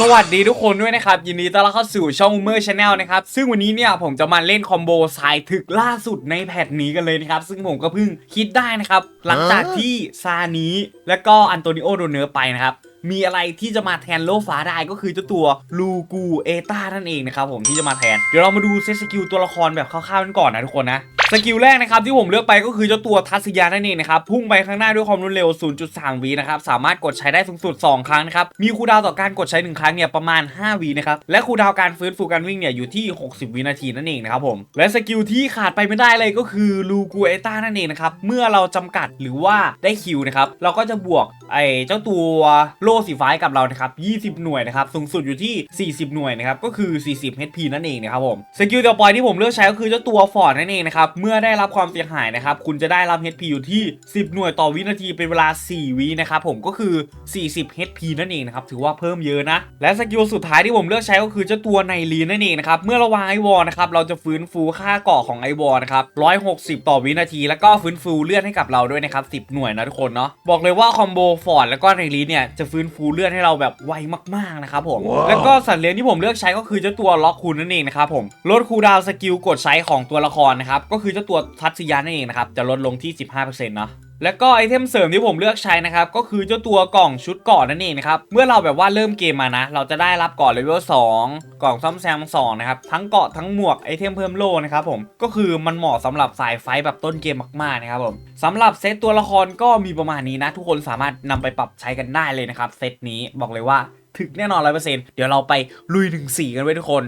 สวัสดีทุกคนด้วยนะครับ ยินดีต้อนรับเข้าสู่ช่องเมอร์ชาแนลนะครับ ซึ่งวันนี้เนี่ยผมจะมาเล่นคอมโบสายถึกล่าสุดในแพทนี้กันเลยนะครับ ซึ่งผมก็เพิ่งคิดได้นะครับ หลังจากที่ซานี้และก็อันโตนิโอโดเนอร์ไปนะครับ มีอะไรที่จะมาแทนโลกฟ้าได้ก็คือเจ้าตัวลูกูเอตานั่นเองนะครับผมที่จะมาแทน เดี๋ยวเรามาดูเซตสกิลตัวละครแบบคร่าวๆกันก่อนนะทุกคนนะสกิลแรกนะครับที่ผมเลือกไปก็คือเจ้าตัวทัศยานั่นเองนะครับพุ่งไปข้างหน้าด้วยความรวดเร็ว 0.3วินะครับสามารถกดใช้ได้สูงสุด 2 ครั้งนะครับมีคูดาวต่อการกดใช้ 1 ครั้งเนี่ยประมาณ5วินะครับและคูดาวการฟื้นฟูการวิ่งเนี่ยอยู่ที่ 60 วินาทีนั่นเองนะครับผมและสกิลที่ขาดไปไม่ได้เลยก็คือลูกูเอต้านั่นเองนะครับเมื่อเราจำกัดหรือว่าได้คิวนะครับเราก็จะบวกไอ้เจ้าตัวโลสีฟ้ากับเรานะครับ 20 หน่วยนะครับ สูงสุดอยู่ที่ 40 หน่วยนะครับ ก็คือ 40 HP นั่นเองนะครับผม สกิลต่อไปที่ผมเลือกใช้ก็คือเจ้าตัวฟอร์ดนั่นเองนะครับ เมื่อได้รับความเสียหายนะครับ คุณจะได้รับ HP อยู่ที่ 10 หน่วยต่อวินาทีเป็นเวลา 4 วินะครับผม ก็คือ 40 HP นั่นเองนะครับ ถือว่าเพิ่มเยอะนะ และสกิลสุดท้ายที่ผมเลือกใช้ก็คือเจ้าตัวไนลีนนั่นเองนะครับ เมื่อเราวางไอวอลนะครับ เราจะฟื้นฟูค่าเกาะของไอวอลนะครับ 160 ต่อวินาที แล้วก็ฟื้นฟูเลือดให้กับเราด้วยนะครับ 10 หน่วยนะทุกคนเนาะ บอกเลยว่าคอมโบฟอร์ดแล้วก็ไนลีนเนี่ยจะฟื้นฟูเลือดให้เราแบบไวมากๆนะครับผมแล้วก็สัตว์เลี้ยงที่ผมเลือกใช้ก็คือเจ้าตัวล็อกคูณนั่นเองนะครับผมลดคูลดาวน์สกิลกดใช้ของตัวละครนะครับก็คือเจ้าตัวทัศยานั่นเองนะครับจะลดลงที่ 15%เนาะ แล้วก็ไอเทมเสริมที่ผมเลือกใช้นะครับก็คือเจ้าตัวกล่องชุดเกาะนั่นเองนะครับเมื่อเราแบบว่าเริ่มเกมมานะ เราจะได้รับเกาะเลเวล2กล่องซ่อมแซม2นะครับทั้งเกาะทั้งหมวกไอเทมเพิ่มโล่นะครับผมก็คือมันเหมาะสำหรับสายไฟแบบต้นเกมมากๆนะครับผมสำหรับเซตตัวละครก็มีประมาณนี้นะ ทุกคนสามารถนำไปปรับใช้กันได้เลยนะครับเซตนี้บอกเลยว่าถึกแน่นอนร้อยเปอร์เซ็นต์เดี๋ยวเราไปลุยถึง4กันไว้ทุกคน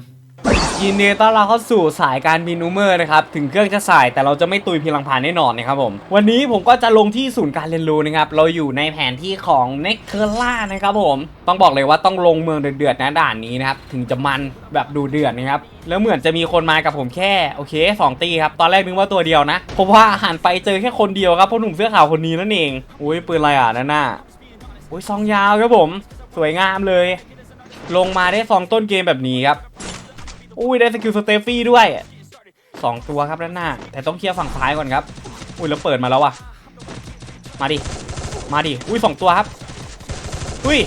ยินดีต้อนรับเข้าสู่สายการบินอูเมอร์นะครับ ถึงเครื่องจะสายแต่เราจะไม่ตุยพียงลำพันแน่นอนนะครับผม วันนี้ผมก็จะลงที่ศูนย์การเรียนรู้นะครับ เราอยู่ในแผนที่ของเน็กเทอร่านะครับผม ต้องบอกเลยว่าต้องลงเมืองเดือดๆนะด่านนี้นะครับ ถึงจะมันแบบดูเดือดนะครับ แล้วเหมือนจะมีคนมากับผมแค่โอเคสองตีครับ ตอนแรกนึกว่าตัวเดียวนะ เพราะว่าหันไปเจอแค่คนเดียวครับเพราะหนุ่มเสื้อขาวคนนี้นั่นเอง อุ้ยปืนอะไรอะนั่นน่ะอุ้ยซองยาวครับผม สวยงามเลย ลงมาได้ซองต้นเกมแบบนี้ครับ อุ้ยได้สกิลสเตฟฟี่ด้วยสองตัวครับด้านหน้า แต่ต้องเคลียร์ฝั่งซ้ายก่อนครับ อุ้ยแล้วเปิดมาแล้วว่ะ มาดิ มาดิ อุ้ยสองตัวครับ อุ้ย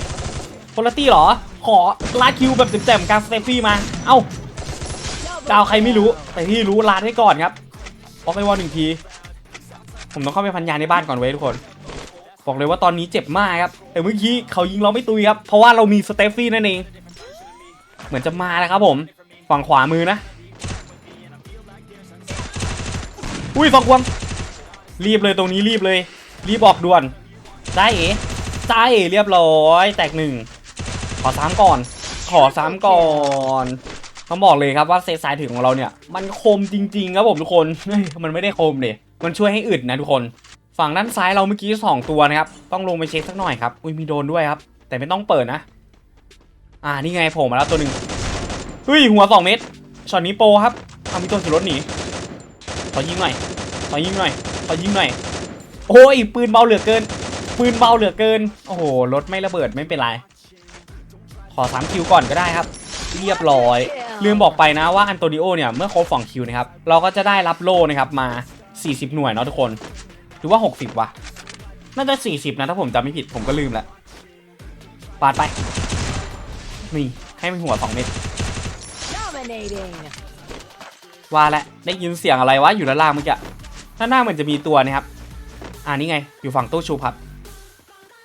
โพลตี้เหรอ ขอลาดคิวแบบเต็มๆกางสเตฟฟี่มา เอ้าดาวใครไม่รู้ แต่ที่รู้ลาดให้ก่อนครับบล็อกไอวอลหนึ่งที ผมต้องเข้าไปพันยาในบ้านก่อนไว้ยทุกคน บอกเลยว่าตอนนี้เจ็บมากครับ แต่เมื่อกี้เขายิงเราไม่ตุยครับ เพราะว่าเรามีสเตฟฟี่นั่นเอง เหมือนจะมาแล้วครับผม ฝั่งขวามือนะ อุ้ยสองควงรีบเลยตรงนี้รีบเลย รีบออกด่วนจ้าเอ๋จ้าเอ๋เรียบร้อย แตกหนึ่ง ขอสามก่อน ขอสามก่อนต้องบอกเลยครับว่าเซตสายถึงของเราเนี่ย มันคมจริงๆครับผมทุกคน มันไม่ได้คมเดยมันช่วยให้อึดนะทุกคน ฝั่งด้านซ้ายเราเมื่อกี้สองตัวนะครับ ต้องลงไปเช็คสักหน่อยครับ อุ้ยมีโดนด้วยครับ แต่ไม่ต้องเปิดนะ อ่านี่ไงโผล่มาแล้วตัวหนึ่งเฮ้ยหัวสองเม็ดช็อตนี้โปรครับเอามีตัวขี่รถหนีขอยิงหน่อยขอยิงหน่อยขอยิงหน่อยโอ้ยปืนเบาเหลือเกิน ปืนเบาเหลือเกินโอ้โหรถไม่ระเบิดไม่เป็นไรขอสามคิวก่อนก็ได้ครับ เรียบร้อย ลืมบอกไปนะว่าอันโตนิโอเนี่ยเมื่อครบสองคิวนะครับเราก็จะได้รับโล่นะครับมา 40 หน่วยเนาะทุกคนหรือว่า 60วะน่าจะ 40 นะถ้าผมจำไม่ผิดผมก็ลืมละปาดไปนี่ให้มันหัวสองเม็ด ว่าแล้วได้ยินเสียงอะไรวะอยู่ด้านล่างเมื่อกี้ด้านหน้าเหมือนจะมีตัวนะครับ อ่านี่ไง อยู่ฝั่งตู้ชูครับ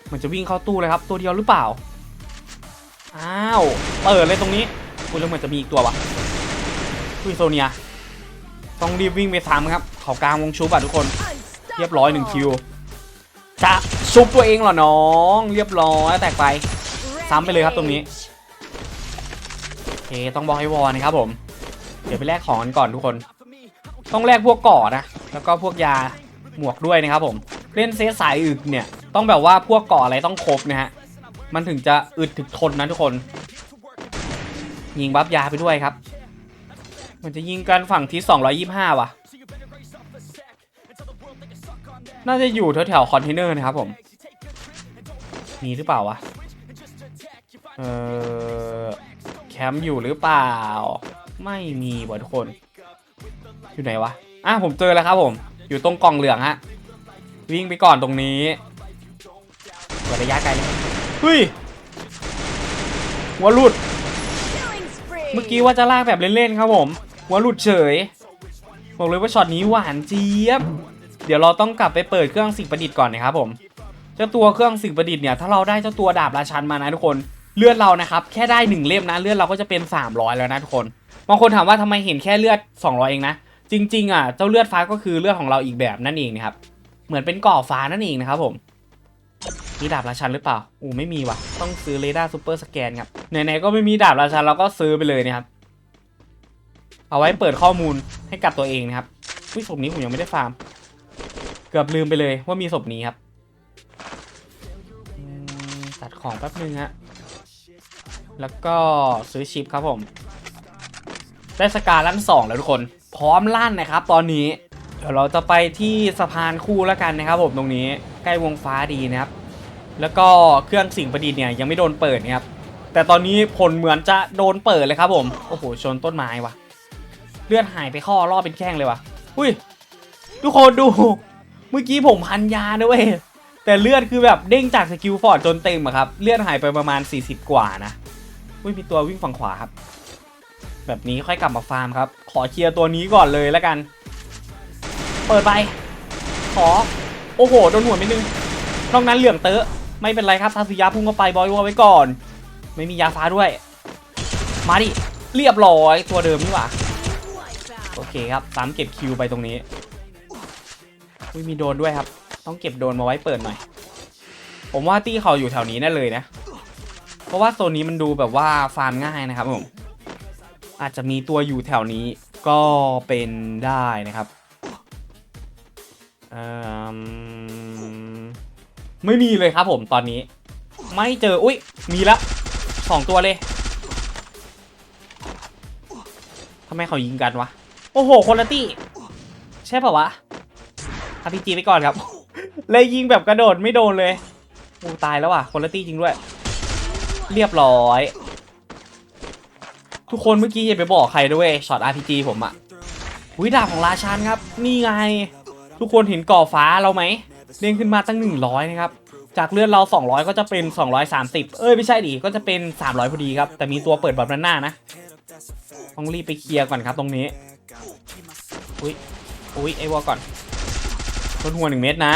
เหมันจะวิ่งเข้าตู้เลยครับ ตัวเดียวหรือเปล่า อ้าวเปิดเลยตรงนี้คุณแล้วเหมือนจะมีอีกตัววะคุยโซเนีย ต้องรีบวิ่งไปซ้ำครับ เขากลางวงชูบอะทุกคน เรียบร้อยหนึ่งคิว จะชุบตัวเองเหรอน้อง เรียบร้อยแตกไป ซ้ำไปเลยครับตรงนี้ เคต้องบอกให้วอนะครับผม เดี๋ยวไปแลกของกันก่อนทุกคน ต้องแลกพวกก่อนะ แล้วก็พวกยาหมวกด้วยนะครับผม เล่นเซตสายอึดเนี่ย ต้องแบบว่าพวกก่ออะไรต้องครบนะฮะ มันถึงจะอึดถึงทนนะทุกคน ยิงบัฟยาไปด้วยครับ มันจะยิงกันฝั่งที่ 225 ว่ะ น่าจะอยู่แถวๆคอนเทนเนอร์นะครับผม มีหรือเปล่าวะ เออ แคมป์อยู่หรือเปล่า ไม่มีว่ะทุกคน อยู่ไหนวะอะผมเจอแล้วครับผม อยู่ตรงกล่องเหลืองฮะ วิ่งไปก่อนตรงนี้เปิดระยะไกลเลยเฮ้ยหัวหลุด เมื่อกี้ว่าจะลากแบบเล่นๆครับผมหัวหลุดเฉย บอกเลยว่าช็อตนี้หวานเจี๊ยบ เดี๋ยวเราต้องกลับไปเปิดเครื่องสิ่งประดิษฐ์ก่อนนะครับผม เจ้าตัวเครื่องสิ่งประดิษฐ์เนี่ยถ้าเราได้เจ้าตัวดาบราชันมานะทุกคน เลือดเรานะครับ แค่ได้หนึ่งเล่มนะ เลือดเราก็จะเป็น 300 แล้วนะทุกคนบางคนถามว่าทำไมเห็นแค่เลือด 200 เองนะ จริง ๆ อะ เจ้าเลือดฟ้าก็คือเลือดของเราอีกแบบนั่นเองนะครับ เหมือนเป็นก่อฟ้านั่นเองนะครับผมมีดาบราชันหรือเปล่าอู้ไม่มีว่ะ ต้องซื้อเรดาร์ซูเปอร์สแกนครับไหนๆก็ไม่มีดาบราชันเราก็ซื้อไปเลยนะครับ เอาไว้เปิดข้อมูลให้กับตัวเองนะครับวิศพนี้ผมยังไม่ได้ฟาร์ม เกือบลืมไปเลยว่ามีศพนี้ครับตัดของแป๊บนึงฮะ แล้วก็ซื้อชิปครับผม ได้สกาลั่นสองแล้วทุกคน พร้อมลั่นนะครับ ตอนนี้ เดี๋ยวเราจะไปที่สะพานคู่แล้วกันนะครับผมตรงนี้ใกล้วงฟ้าดีนะครับ แล้วก็เครื่องสิ่งประดิษฐ์เนี่ยยังไม่โดนเปิดนะครับ แต่ตอนนี้ผลเหมือนจะโดนเปิดเลยครับผม โอ้โหชนต้นไม้ว่ะ เลือดหายไปข้อรอบเป็นแข้งเลยว่ะ อุ้ย ทุกคนดู เมื่อกี้ผมพันยาด้วยเวยแต่เลือดคือแบบเด้งจากสกิลฟอร์ดจนเต็มอะครับ เลือดหายไปประมาณ 40 กว่านะ อุ้ยมีตัววิ่งฝั่งขวาครับ แบบนี้ค่อยกลับมาฟาร์มครับ ขอเคลียร์ตัวนี้ก่อนเลยแล้วกัน เปิดไป ขอ โอ้โห โดนหัวนิดนึงนอกนั้นเหลืองเตอะไม่เป็นไรครับทาสุยะพุ่งเข้าไปบอยวอลไว้ก่อน ไม่มียาฟ้าด้วย มาดิ เรียบร้อยตัวเดิมนี่หว่า โอเคครับสามเก็บคิวไปตรงนี้ อุ้ยมีโดนด้วยครับ ต้องเก็บโดนมาไว้เปิดหน่อย ผมว่าตี้เขาอยู่แถวนี้แน่เลยนะ เพราะว่าโซนนี้มันดูแบบว่าฟาร์มง่ายนะครับผม อาจจะมีตัวอยู่แถวนี้ก็เป็นได้นะครับเอิ่มไม่มีเลยครับผมตอนนี้ ไม่เจอ อุ้ยมีละสองตัวเลยทำไมเขายิงกันวะ โอ้โหคนละตี้ใช่ป่าวะอาพีจีไปก่อนครับ เลยยิงแบบกระโดดไม่โดนเลยโอ้ตายแล้วว่ะคนละตี้จริงด้วย เรียบร้อย ทุกคนเมื่อกี้อย่าไปบอกใครด้วยช็อต RPG ผมอะหุยดาบของราชันครับ นี่ไง ทุกคนเห็นก่อฟ้าเราไหมเด้งขึ้นมาตั้ง 100 นะครับ จากเลือดเรา 200 ก็จะเป็น 230 เอ้ย ไม่ใช่ดิก็จะเป็น 300 พอดีครับ แต่มีตัวเปิดแบบด้านหน้านะ ต้องรีบไปเคลียร์ก่อนครับตรงนี้ อุ้ยอุ้ยไอวอลก่อนล้นหัวหนึ่งเม็ดนะ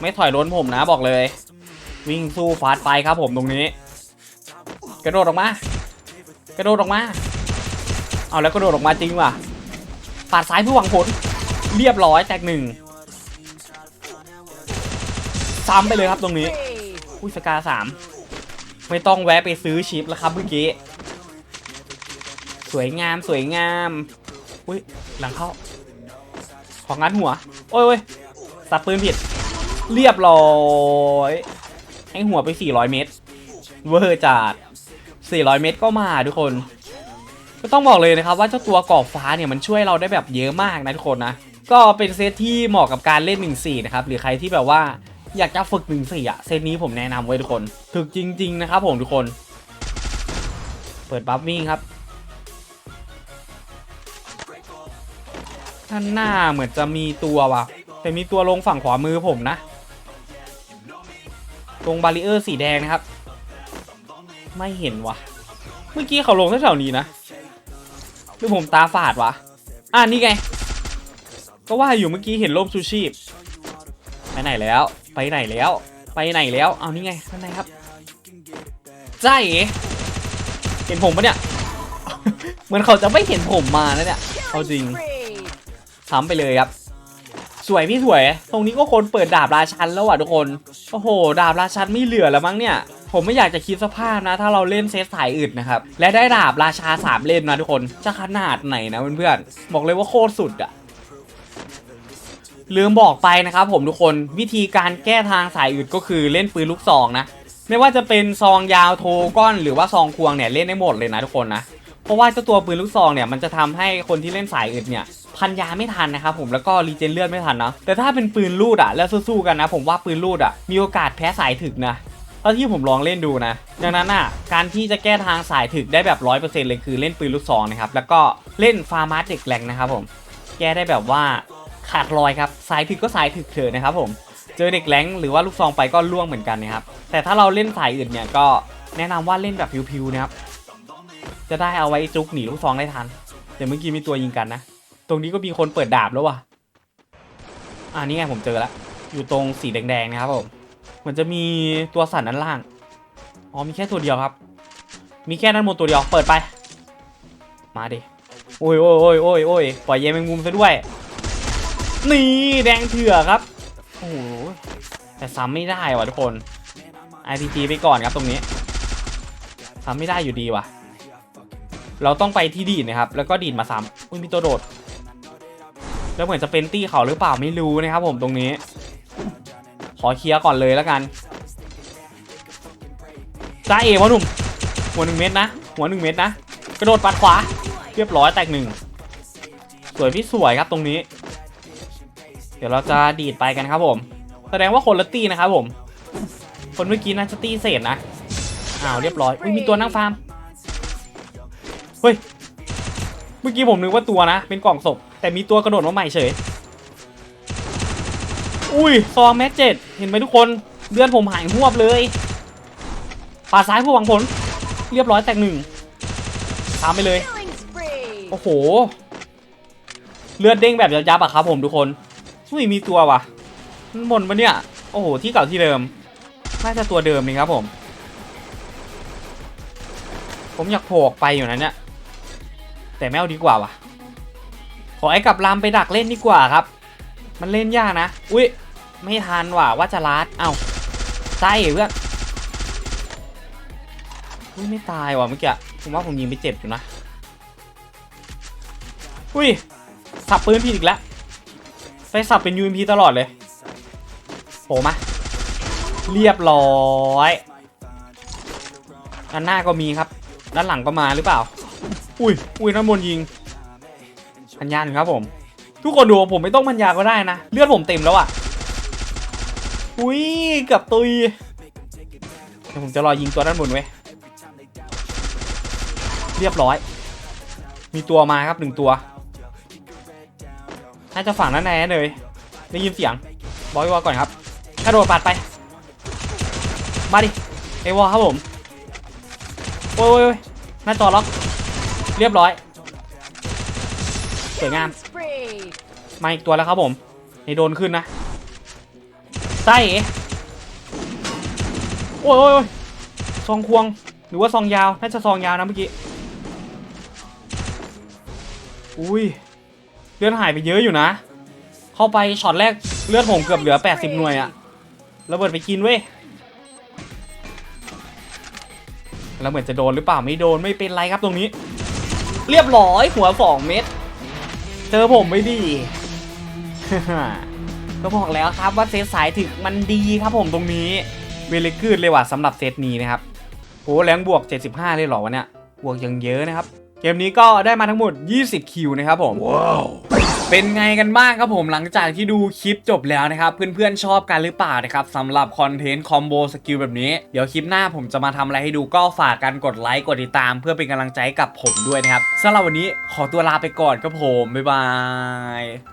ไม่ถอยล้นผมนะบอกเลย วิ่งสู้ฟาดไปครับผมตรงนี้ กระโดดออกมา กระโดดออกมา เอาแล้วกระโดดออกมาจริงว่ะปาดซ้ายเพื่อหวังผล เรียบร้อยแตกหนึ่งซ้ำไปเลยครับตรงนี้อุ้ยสกาสามไม่ต้องแวะไปซื้อชิปแล้วครับเมื่อกี้ สวยงามสวยงามอุ้ยหลังเข้า ของงัดหัว โอ้ยโอ้ยสับปืนผิด เรียบร้อย ให้หัวไป 400 เมตร เวอร์จัด 400 เมตรก็มาทุกคน ก็ต้องบอกเลยนะครับว่าเจ้าตัวกรอบฟ้าเนี่ยมันช่วยเราได้แบบเยอะมากนะทุกคนนะ ก็เป็นเซตที่เหมาะกับการเล่น 1-4 นะครับหรือใครที่แบบว่าอยากจะฝึก1-4อะเซตนี้ผมแนะนำไว้ทุกคนถึกจริง ๆ นะครับผมทุกคน เปิดบัฟวิ่งครับท่านหน้าเหมือนจะมีตัวว่ะ แต่มีตัวลงฝั่งขวามือผมนะ ตรงบาริเออร์สีแดงนะครับ ไม่เห็นวะ เมื่อกี้เขาลงแถวๆนี้นะหรือผมตาฝาดวะ อ่านี่ไง ก็ว่าอยู่เมื่อกี้เห็นร่มชูชีพ ไปไหนแล้ว ไปไหนแล้ว ไปไหนแล้ว เอานี่ไงข้างในครับใช่เห็นผมปะเนี่ย เหมือนเขาจะไม่เห็นผมมานะเนี่ย เอาจริง Spree. ซ้ำไปเลยครับ สวยพี่สวย ตรงนี้ก็คนเปิดดาบราชันแล้วอะทุกคน โอ้โห ดาบราชันไม่เหลือแล้วมั้งเนี่ย ผมไม่อยากจะคิดสภาพนะ ถ้าเราเล่นเซตสายอื่นนะครับ และได้ดาบราชาสามเล่มนะทุกคน จะขนาดไหนนะเพื่อนๆ บอกเลยว่าโคตรสุดอะลืมบอกไปนะครับผมทุกคนวิธีการแก้ทางสายอื่นก็คือเล่นปืนลูกซองนะ ไม่ว่าจะเป็นซองยาวโทก้อนหรือว่าซองควงเนี่ยเล่นได้หมดเลยนะทุกคนนะเพราะว่าเจ้าตัวปืนลูกซองเนี่ยมันจะทำให้คนที่เล่นสายอื่นเนี่ยพันยาไม่ทันนะครับผมแล้วก็รีเจนเลือดไม่ทันนะแต่ถ้าเป็นปืนลูดอะแล้วสู้ๆกันนะ ผมว่าปืนลูดอะมีโอกาสแพ้สายถึกนะ เท่าที่ผมลองเล่นดูนะดังนั้นอะการที่จะแก้ทางสายถึกได้แบบร้อยเปอร์เซ็นต์เลยคือเล่นปืนลูกซองนะครับแล้วก็เล่นฟาร์มาสเด็กแรงนะครับผมแก้ได้แบบว่าขาดลอยครับสายถึกก็สายถึกเถอะนะครับผมเจอเด็กแรงหรือว่าลูกซองไปก็ล่วงเหมือนกันนะครับแต่ถ้าเราเล่นสายอื่นเนี่ยก็แนะนำว่าเล่นแบบพิวๆนะครับจะได้เอาไว้จุกหนีลูกซองได้ทันแต่เมื่อกี้มีตัวยิงกันนะตรงนี้ก็มีคนเปิดดาบแล้วว่ะอ่านี่ไงผมเจอแล้วอยู่ตรงสีแดงๆนะครับผม เหมือนจะมีตัวสั่นด้านล่าง อ๋อมีแค่ตัวเดียวครับ มีแค่นั้นหมดตัวเดียว เปิดไป มาดิ โอ้ยโอ้ยโอ้ยโอ้ยโอ้ยปล่อยเยแมงมุมซะด้วย นี่แดงเถื่อครับ โอ้โห แต่ซ้ำไม่ได้ว่ะทุกคน IPG ไปก่อนครับตรงนี้ซ้ำไม่ได้อยู่ดีว่ะ เราต้องไปที่ดีดนะครับ แล้วก็ดีดมาซ้ำอุ้ยมีตัวโดด แล้วเหมือนจะเป็นตี้เขาหรือเปล่าไม่รู้นะครับผมตรงนี้ ขอเคลียร์ก่อนเลยแล้วกันจ้าเอวะหนุ่ม หัวหนึ่งเม็ดนะ หัวหนึ่งเม็ดนะ กระโดดปัดขวา เรียบร้อยแตกหนึ่ง สวยพี่สวยครับตรงนี้ เดี๋ยวเราจะดีดไปกันครับผม แสดงว่าคนละตีนะครับผม คนเมื่อกี้น่าจะตีเศษนะ อ้าวเรียบร้อยอุ้ยมีตัวนั่งฟาร์ม เฮ้ย เมื่อกี้ผมนึกว่าตัวนะ เป็นกล่องศพ แต่มีตัวกระโดดมาใหม่เฉย อุ้ยซองแมสเจ็ด ห็นไหมทุกคนเลือดผมหายหวบเลยป่าซ้ายผู้หวังผล เรียบร้อยแตกหนึ่งตามไปเลย โอ้โห เลือดเด้งแบบยับๆอะครับผมทุกคนอุ้ยมีตัววะมันบนปะเนี่ย โอ้โห ที่เก่าที่เดิม น่าจะตัวเดิมนี่ครับผม ผมอยากโผล่ออกไปอยู่นะเนี่ย แต่ไม่เอาดีกว่าวะขอไอ้กับลามไปดักเล่นดีกว่าครับ มันเล่นยากนะ อุ้ย ไม่ทันว่ะว่าจะลัดเอ้าใช่เพื่อนอุ้ยไม่ตายว่ะเมื่อกี้ผมว่าผมยิงไปเจ็บอยู่นะอุ้ยสับปืนผิดอีกแล้วไปสับเป็น UMP ตลอดเลยโผล่มาเรียบร้อยด้านหน้าก็มีครับ ด้านหลังก็มาหรือเปล่า อุ้ยอุ้ยน้ำบนยิงพันยานครับผม ทุกคนดูผมไม่ต้องพันยาก็ได้นะ เลือดผมเต็มแล้วอะ อุ้ยกับตุยเดี๋ยวผมจะรอยิงตัวด้านบนไว้เรียบร้อย มีตัวมาครับหนึ่งตัว น่าจะฝั่งนั้นแน่เลยได้ยินเสียงบอยวอก่อนครับกระโดดปาดไป มาดิไอวอครับผมโอ้ยโอ้ยโอ้ยหน้าจอล็อก เรียบร้อยสวยงามมาอีกตัวแล้วครับผมนี่โดนขึ้นนะ ไส้เอโอ้ยโอ้ยโอ้ยซองควง หรือว่าซองยาว น่าจะซองยาวนะเมื่อกี้ อุ้ย เลือดหายไปเยอะอยู่นะ เข้าไปช็อตแรกเลือดผมเกือบเหลือ 80 หน่วยอะระเบิดไปกินเว้ยแล้วเหมือนจะโดนหรือเปล่าไม่โดนไม่เป็นไรครับตรงนี้ เรียบร้อยหัวสองเม็ดเจอผมไม่ดี ก็บอกแล้วครับว่าเซตสายถึกมันดีครับผมตรงนี้เวลกืดเลยว่ะสำหรับเซตนี้นะครับโอ้แรงบวก 75 เลยเหรอวะเนี่ยบวกยังเยอะนะครับ เกมนี้ก็ได้มาทั้งหมด 20 คิวนะครับผมเป็นไงกันบ้างครับผมหลังจากที่ดูคลิปจบแล้วนะครับ เพื่อนๆชอบกันหรือเปล่านะครับสำหรับคอนเทนต์คอมโบสกิลแบบนี้ เดี๋ยวคลิปหน้าผมจะมาทำอะไรให้ดูก็ฝากกันกดไลค์กดติดตาม เพื่อเป็นกำลังใจให้กับผมด้วยนะครับสำหรับวันนี้ขอตัวลาไปก่อนครับผมบ๊ายบาย